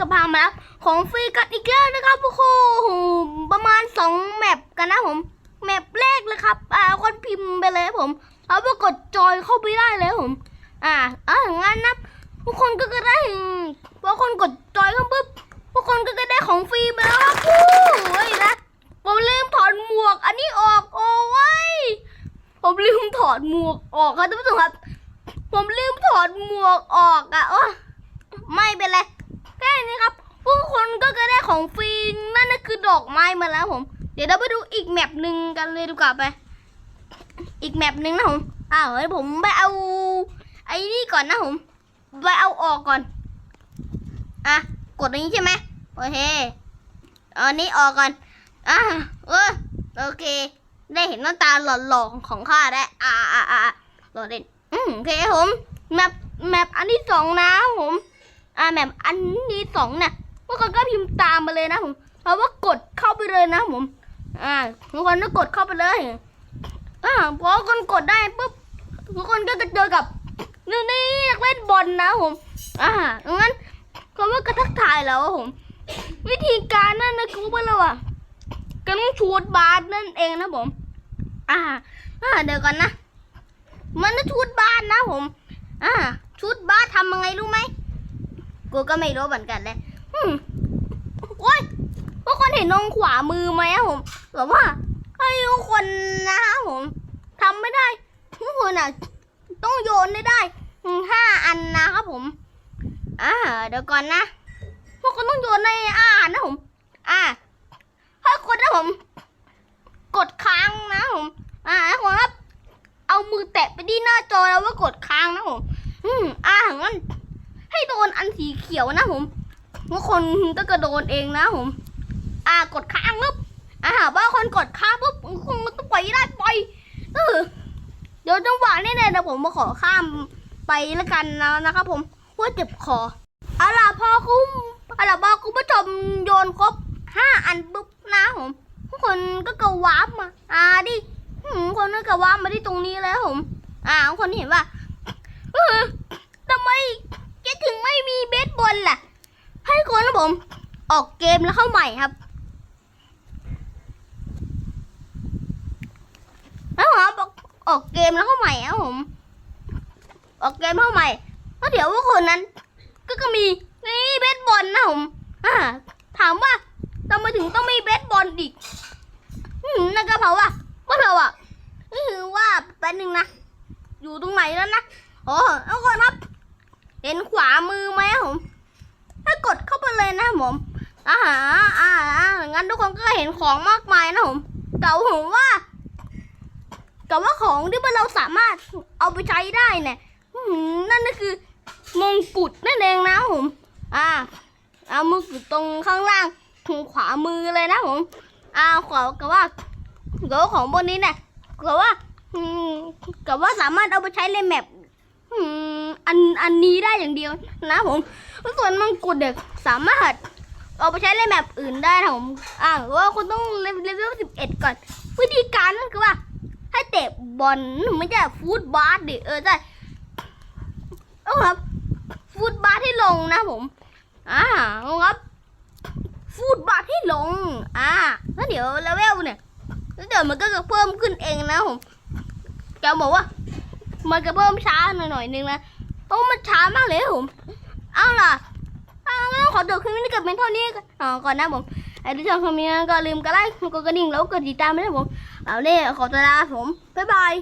ก็พามาแล้วของฟรีกันอีกแล้วนะครับโอ้โหประมาณสองแมปกันนะผมแมปแรกเลยครับอ่าคนพิมพ์ไปเลยผมเอาไปกดจอยเข้าไปได้เลยผม อ่าอ่างั้นนะทุกคนก็จะได้พอคนกดจอยเข้าปุ๊บทุกคนก็จะได้ของฟรีไปแล้วครับโอ้เฮ้ยนะผมลืมถอดหมวก อันนี้ออกโอ้ไว้ยผมลืมถอดหมวกออกครับท่านผู้ชมครับ ผมลืมถอดหมวกออกอะโอ้ไม่เป็นไร แค่นี้ครับผู้คนก็จะได้ของฟรีนั่นก็คือดอกไม้มาแล้วผม เดี๋ยวเราไปดูอีกแมปหนึ่งกันเลยดีกว่าไป อีกแมปหนึ่งนะผมอ้าวเฮ้ยผมไปเอา ไอ้นี่ก่อนนะผมไปเอาออกก่อนอะกดตรงนี้ใช่ไหมโอเคอันนี้ออกก่อนอะเออโอเค ได้เห็นหน้าตาหล่อๆของข้าแล้วอ่าอ่าอ่าหล่อเด่นอืมโอเคผมแมปแมปอันที่สองนะผม อ่าแมปอันที่สองเนี่ยทุกคนก็พิมพ์ตามมาเลยนะผมเพราะว่ากดเข้าไปเลยนะผม อ่าทุกคนก็กดเข้าไปเลยอ่าพอคนกดได้ปุ๊บทุกคนก็จะเจอกับนี่นี่เล่นบอลนะผมอ่างั้นเขาว่ากระทักทายแล้วผม วิธีการนั่นนะคือว่าเราอะก็ต้องชูดบาสนั่นเองนะผม อ่าอ่าเดี๋ยวก่อนนะ มันจะชุดบานนะผม อ่าชุดบานทำยังไงรู้ไหม กูก็ไม่รู้เหมือนกันเลยอโอ้ยทุกคนเห็นตรงขวามือไหมอะผมแบบว่าให้ทุกคนนะครับผมทำไม่ได้ทุกคนอะ ต้องโยนได้ได้ห้าอันนะครับผม อ่า เดี๋ยวก่อนนะพวกคนต้องโยนในอ่านนะผม อ่าให้คนนะผม กดค้างนะผม อ่าให้คนครับ เอามือแตะไปที่หน้าจอแล้วว่ากดค้างนะผม อืมอ่างั้น โดนอันสีเขียวนะผมทุกคนก็กระโดนเองนะผม อ่ากดค้างปุ๊บอ่าว่าคนกดค้างปุ๊บคุณก็ต้องปล่อยได้ปล่อยเออเดี๋ยวจังหวะนี้เนี่ยเดี๋ยวผมมาขอข้ามไปแล้วกันนะนะครับผมว่าเจ็บคอเอาล่ะพอคุ้มเอาล่ะพอคุณผู้ชมโยนครบห้าอันปุ๊บนะผมทุกคนก็กระวาร์ปมา อ่าดิคนนั้นก็ว่ามาที่ตรงนี้แล้วผม อ่าคนเห็นว่าเออทำไมแกถึงไม่มี เบสบอลล่ะ ให้คนนะผม ออกเกมแล้วเข้าใหม่ครับ แล้วผมออกออกเกมแล้วเข้าใหม่ครับผม ออกเกมเข้าใหม่แล้วเดี๋ยวว่าคนนั้น ก็ก็มีนี่เบสบอลนะผมอ่าถามว่าทำไมถึงต้องมีเบสบอลอีกนั่นก็เพราะว่าพวกเราอะนี่คือว่าแป๊บนึงนะ อยู่ตรงไหนแล้วนะ โอ้ทุกคนครับ เห็นขวามือไหมผม ถ้ากดเข้าไปเลยนะผมอ่าอ่าอ่างั้นทุกคนก็เห็นของมากมายนะผมแต่ผมว่าแต่ว่าของที่เราสามารถเอาไปใช้ได้เนี่ยนั่นก็คือมงกุฎนั่นเองนะผม อ่า เอามือกุฎตรงข้างล่างทางขวามือเลยนะผม อ่าขอกับว่ากับว่าของบนนี้เนี่ยกับว่าอืมกับว่าสามารถเอาไปใช้ในแมปอันอันนี้ได้อย่างเดียวนะผม ส่วนมังกรเด็กสามารถ เอาไปใช้ในแมปอื่นได้นะผมอ่าว่าคุณต้องเลเวลสิบเอ็ดก่อน วิธีการนั่นคือว่า ให้เตะบอลไม่ใช่ฟูดบาสดิเออใช่เอาครับฟูดบาสให้ลงนะผมอ่าเอาครับฟูดบาทให้ลง อ่าแล้วเดี๋ยวเลเวลเนี่ยแล้วเดี๋ยวมันก็จะเพิ่มขึ้นเองนะผมแกบอกว่า มันจะเพิ่มช้าหน่อยหน่อยนึงนะเพราะมันช้ามากเลยผม เอาล่ะ งั้นขอจบคลิปนี้กับเป็นเท่านี้ก่อนก่อนนะผมไอ้ที่ชอบคอมเมนต์ก็ลืมกดไลค์กดกระดิ่งแล้วกดติดตามด้วยผม เอาเล่ขอตัวลาผม บ๊ายบาย